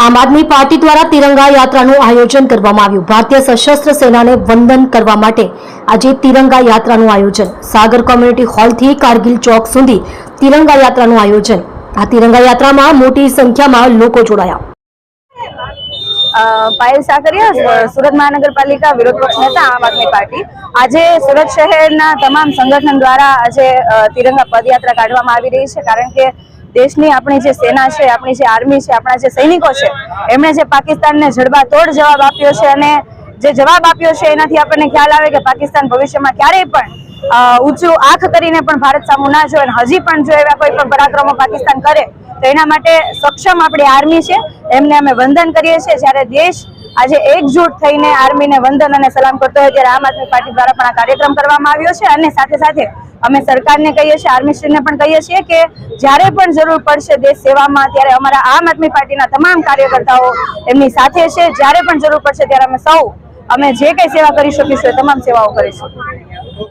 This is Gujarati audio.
આમ આદમી પાર્ટી દ્વારા તિરંગા યાત્રાનું આયોજન કરવામાં આવ્યું. ભારતીય સશસ્ત્ર સેનાને વંદન કરવા માટે આજે તિરંગા યાત્રાનું આયોજન. સાગર કોમ્યુનિટી હોલથી કારગિલ ચોક સુધી તિરંગા યાત્રાનું આયોજન. આ તિરંગા યાત્રામાં મોટી સંખ્યામાં લોકો જોડાયા. પાયલ સાકરિયા સુરત મહાનગરપાલિકા વિરોધ પક્ષ નેતા આમ આદમી પાર્ટી. આજે સુરત શહેરના તમામ સંગઠન દ્વારા આજે તિરંગા પદયાત્રા કાઢવામાં આવી રહી છે, કારણ કે દેશની આપણી જે સેના છે, આપણી જે આર્મી છે, આપણા જે સૈનિકો છે, એમણે જે પાકિસ્તાનને જડબાતોડ જવાબ આપ્યો છે અને જે જવાબ આપ્યો છે, એનાથી આપણને ખ્યાલ આવે કે પાકિસ્તાન ભવિષ્યમાં ક્યારેય પણ ઊંચું આંખ કરીને પણ ભારત સામું ના જોવે હજી પણ જો એવા કોઈ પણ પરાક્રમો પાકિસ્તાન કરે, તો એના માટે સક્ષમ આપણી આર્મી છે. એમને અમે વંદન કરીએ છીએ. જ્યારે દેશ આજે એકજૂટ થઈને આર્મીને વંદન અને સલામ કરતો હોય ત્યારે આમ આદમી પાર્ટી દ્વારા પણ આ કાર્યક્રમ કરવામાં આવ્યો છે અને સાથે સાથે અમે સરકારને કહીએ છીએ, આર્મીશ્રીને પણ કહીએ છીએ કે જ્યારે પણ જરૂર પડશે દેશ સેવામાં, ત્યારે અમારા આમ આદમી પાર્ટીના તમામ કાર્યકર્તાઓ એમની સાથે છે. જ્યારે પણ જરૂર પડશે ત્યારે અમે સૌ, અમે જે કંઈ સેવા કરી શકીશું તમામ સેવાઓ કરીશું.